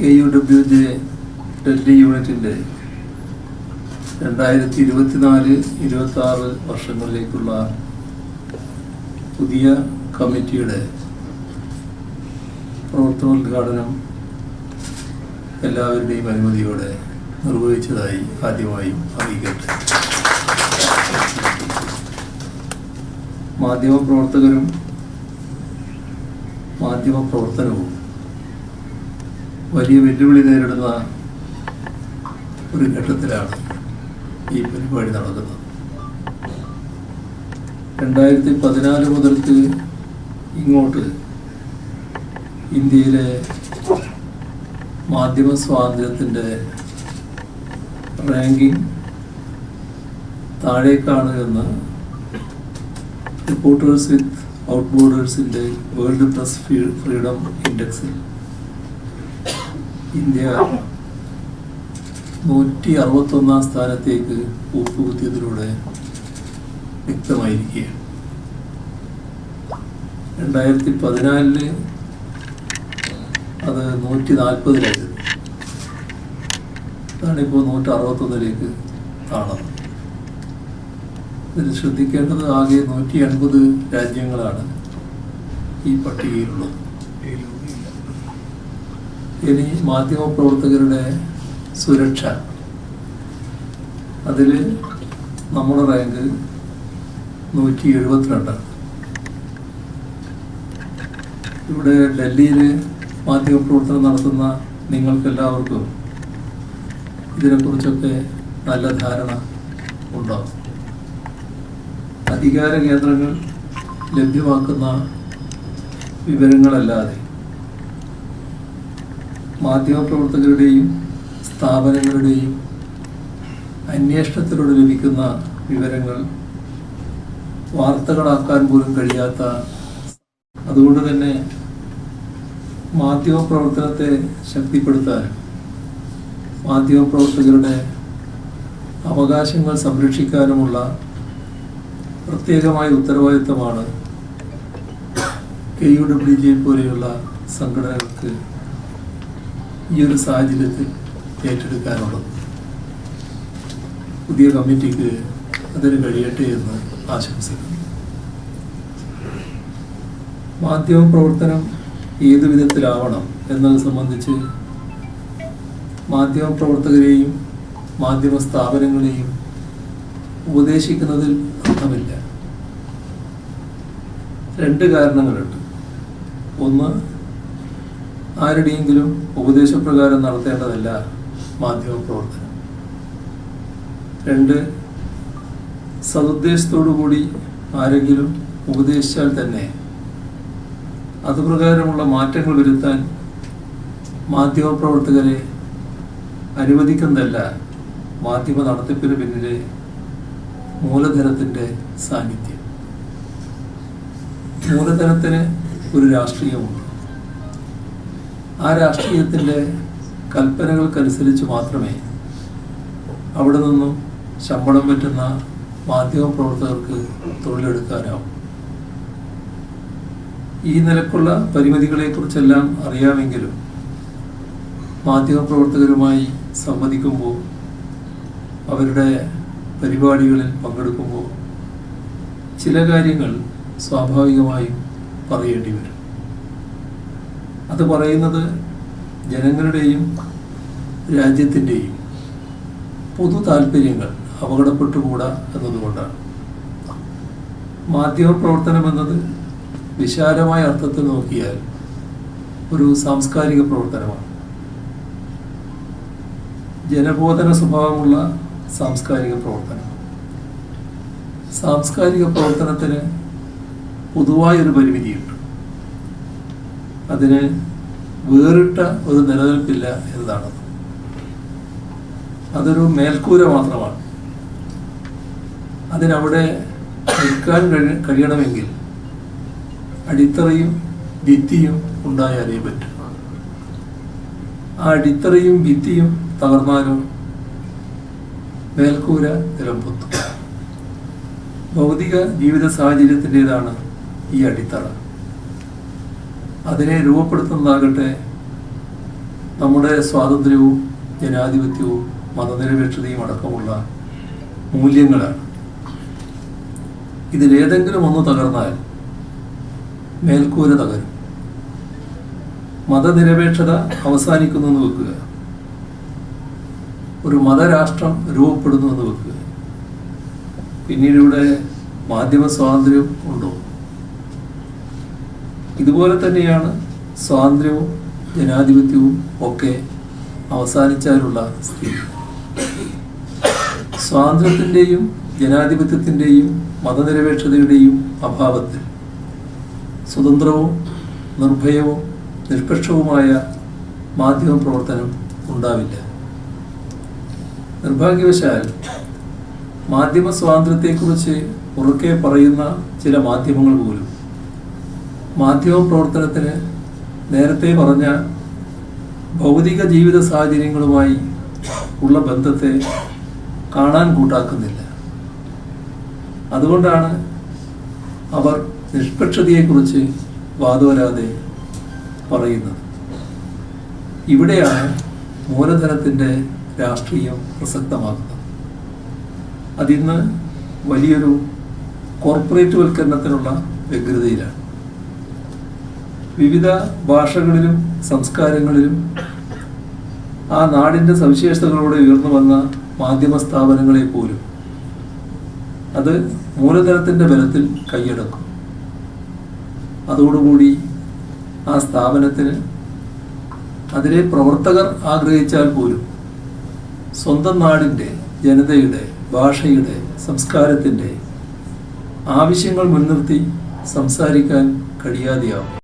K U W J Delhi യൂണിറ്റിന്റെ രണ്ടായിരത്തി ഇരുപത്തിനാല് ഇരുപത്തി ആറ് വർഷങ്ങളിലേക്കുള്ള പുതിയ കമ്മിറ്റിയുടെ പ്രവർത്തനോദ്ഘാടനം എല്ലാവരുടെയും അനുമതിയോടെ നിർവഹിച്ചതായി ആദ്യമായും അറിയിക്കട്ടെ മാധ്യമപ്രവർത്തകരും മാധ്യമപ്രവർത്തനവും വലിയ വെല്ലുവിളി നേരിടുന്ന ഒരു ഘട്ടത്തിലാണ് ഈ പരിപാടി നടക്കുന്നത്. രണ്ടായിരത്തി പതിനാല് മുതൽക്ക് ഇങ്ങോട്ട് ഇന്ത്യയിലെ മാധ്യമ സ്വാതന്ത്ര്യത്തിന്റെ റാങ്കിങ് താഴേക്കാണ് എന്ന് റിപ്പോർട്ടേഴ്സ് വിത്ത് ഔട്ട് ബോർഡേഴ്സിന്റെ വേൾഡ് പ്രസ് ഫ്രീഡം ഇൻഡെക്സിൽ ഇന്ത്യ നൂറ്റി അറുപത്തൊന്നാം സ്ഥാനത്തേക്ക് കൂപ്പുകുത്തിയതിലൂടെ വ്യക്തമായിരിക്കുകയാണ്. രണ്ടായിരത്തി പതിനാലിൽ അത് നൂറ്റി നാൽപ്പതിലായിരുന്നു അതാണിപ്പോൾ നൂറ്റി അറുപത്തൊന്നിലേക്ക് താണത്. ഇതിൽ ശ്രദ്ധിക്കേണ്ടത് ആകെ നൂറ്റി എൺപത് രാജ്യങ്ങളാണ് ഈ പട്ടികയിലുള്ളത്. ഇനി മാധ്യമപ്രവർത്തകരുടെ സുരക്ഷ. അതിൽ നമ്മുടെ റാങ്ക് നൂറ്റി എഴുപത്തിരണ്ടാണ് ഇവിടെ ഡൽഹിയിൽ മാധ്യമപ്രവർത്തനം നടത്തുന്ന നിങ്ങൾക്കെല്ലാവർക്കും ഇതിനെക്കുറിച്ചൊക്കെ നല്ല ധാരണ ഉണ്ടാവും അധികാര കേന്ദ്രങ്ങൾ ലഭ്യമാക്കുന്ന വിവരങ്ങളല്ലാതെ മാധ്യമപ്രവർത്തകരുടെയും സ്ഥാപനങ്ങളുടെയും അന്വേഷണത്തിലൂടെ ലഭിക്കുന്ന വിവരങ്ങൾ വാർത്തകളാക്കാൻ പോലും കഴിയാത്ത അതുകൊണ്ട് തന്നെ മാധ്യമപ്രവർത്തനത്തെ ശക്തിപ്പെടുത്താൻ മാധ്യമപ്രവർത്തകരുടെ അവകാശങ്ങൾ സംരക്ഷിക്കാനുമുള്ള പ്രത്യേകമായ ഉത്തരവാദിത്തമാണ് കെ യു ഡബ്ല്യു ജെ പോലെയുള്ള സംഘടനകൾക്ക് ഈ ഒരു സാഹചര്യത്തിൽ ഏറ്റെടുക്കാനുള്ളത്. പുതിയ കമ്മിറ്റിക്ക് അതിന് കഴിയട്ടെ എന്ന് ആശംസിക്കുന്നു. മാധ്യമ പ്രവർത്തനം ഏതു വിധത്തിലാവണം എന്നത് സംബന്ധിച്ച് മാധ്യമ പ്രവർത്തകരെയും മാധ്യമ സ്ഥാപനങ്ങളെയും ഉപദേശിക്കുന്നതിൽ അർത്ഥമില്ല. രണ്ട് കാരണങ്ങളുണ്ട്. ഒന്ന് ആരുടെയെങ്കിലും ഉപദേശപ്രകാരം നടത്തേണ്ടതല്ല മാധ്യമ പ്രവർത്തനം. രണ്ട് സതുദ്ദേശത്തോടു കൂടി ആരെങ്കിലും ഉപദേശിച്ചാൽ തന്നെ അതുപ്രകാരമുള്ള മാറ്റങ്ങൾ വരുത്താൻ മാധ്യമപ്രവർത്തകരെ അനുവദിക്കുന്നതല്ല മാധ്യമ നടത്തിപ്പിന് പിന്നിലെ മൂലധനത്തിന്റെ സാന്നിധ്യം. മൂലധനത്തിന് ഒരു രാഷ്ട്രീയമുണ്ട്. ആ രാഷ്ട്രീയത്തിന്റെ കൽപ്പനകൾക്കനുസരിച്ച് മാത്രമേ അവിടെ നിന്നും ശമ്പളം പറ്റുന്ന മാധ്യമപ്രവർത്തകർക്ക് തൊഴിലെടുക്കാനാവും. ഈ നിലക്കുള്ള പരിമിതികളെക്കുറിച്ചെല്ലാം അറിയാമെങ്കിലും മാധ്യമ പ്രവർത്തകരുമായി സംവദിക്കുമ്പോൾ അവരുടെ പരിപാടികളിൽ പങ്കെടുക്കുമ്പോൾ ചില കാര്യങ്ങൾ സ്വാഭാവികമായും പറയേണ്ടി വരും. അത് പറയുന്നത് ജനങ്ങളുടെയും രാജ്യത്തിന്റെയും പൊതു താല്പര്യങ്ങൾ അപകടപ്പെട്ടുകൂടാ എന്നതുകൊണ്ടാണ്. മാധ്യമപ്രവർത്തനം എന്നത് വിശാലമായ അർത്ഥത്തിൽ നോക്കിയാൽ ഒരു സാംസ്കാരിക പ്രവർത്തനമാണ്. ജനബോധന സ്വഭാവമുള്ള സാംസ്കാരിക പ്രവർത്തനം. സാംസ്കാരിക പ്രവർത്തനത്തിന് പൊതുവായൊരു പരിമിതിയുണ്ട്. അതിന് വേറിട്ട ഒരു നിലനിൽപ്പില്ല എന്നതാണ്. അതൊരു മേൽക്കൂര മാത്രമാണ്. അതിനവിടെ നിൽക്കാൻ കഴി കഴിയണമെങ്കിൽ അടിത്തറയും ഭിത്തിയും ഉണ്ടായാലേ പറ്റും. ആ അടിത്തറയും ഭിത്തിയും തകർന്നാലും മേൽക്കൂര നിലംപൊത്തും. ഭൗതിക ജീവിത സാഹചര്യത്തിന്റെതാണ് ഈ അടിത്തറ. അതിനെ രൂപപ്പെടുത്തുന്നതാകട്ടെ നമ്മുടെ സ്വാതന്ത്ര്യവും ജനാധിപത്യവും മതനിരപേക്ഷതയും അടക്കമുള്ള മൂല്യങ്ങളാണ്. ഇതിലേതെങ്കിലും ഒന്ന് തകർന്നാൽ മേൽക്കൂര തകരും. മതനിരപേക്ഷത അവസാനിക്കുന്നു എന്ന് വെക്കുക. ഒരു മതരാഷ്ട്രം രൂപപ്പെടുന്നു എന്ന് വെക്കുക. പിന്നീട് ഇവിടെ മാധ്യമ സ്വാതന്ത്ര്യം ഉണ്ടോ? ഇതുപോലെ തന്നെയാണ് സ്വാതന്ത്ര്യവും ജനാധിപത്യവും ഒക്കെ അവസാനിച്ചാലുള്ള സ്ഥിതി. സ്വാതന്ത്ര്യത്തിന്റെയും ജനാധിപത്യത്തിന്റെയും മതനിരപേക്ഷതയുടെയും അഭാവത്തിൽ സ്വതന്ത്രവും നിർഭയവും നിഷ്പക്ഷവുമായ മാധ്യമ പ്രവർത്തനം ഉണ്ടാവില്ല. നിർഭാഗ്യവശാൽ മാധ്യമ സ്വാതന്ത്ര്യത്തെക്കുറിച്ച് ഉറക്കെ പറയുന്ന ചില മാധ്യമങ്ങൾ പോലും മാധ്യമ പ്രവർത്തനത്തിന് നേരത്തെ പറഞ്ഞ ഭൗതിക ജീവിത സാഹചര്യങ്ങളുമായി ഉള്ള ബന്ധത്തെ കാണാൻ കൂട്ടാക്കുന്നില്ല. അതുകൊണ്ടാണ് അവർ നിഷ്പക്ഷതയെക്കുറിച്ച് വാദവരാതെ പറയുന്നത്. ഇവിടെയാണ് മൂലധനത്തിന്റെ രാഷ്ട്രീയം പ്രസക്തമാകുന്നത്. അതിന്ന് വലിയൊരു കോർപ്പറേറ്റ് വൽക്കരണത്തിനുള്ള വ്യഗ്രതയിലാണ്. വിവിധ ഭാഷകളിലും സംസ്കാരങ്ങളിലും ആ നാടിന്റെ സവിശേഷതകളോടെ ഉയർന്നു വന്ന മാധ്യമ സ്ഥാപനങ്ങളെ പോലും അത് മൂലധനത്തിന്റെ ബലത്തിൽ കൈയടക്കും. അതോടുകൂടി ആ സ്ഥാപനത്തിന് അതിലെ പ്രവർത്തകർ ആഗ്രഹിച്ചാൽ പോലും സ്വന്തം നാടിന്റെ ജനതയുടെ ഭാഷയുടെ സംസ്കാരത്തിന്റെ ആവശ്യങ്ങൾ മുൻനിർത്തി സംസാരിക്കാൻ കഴിയാതെയാവും.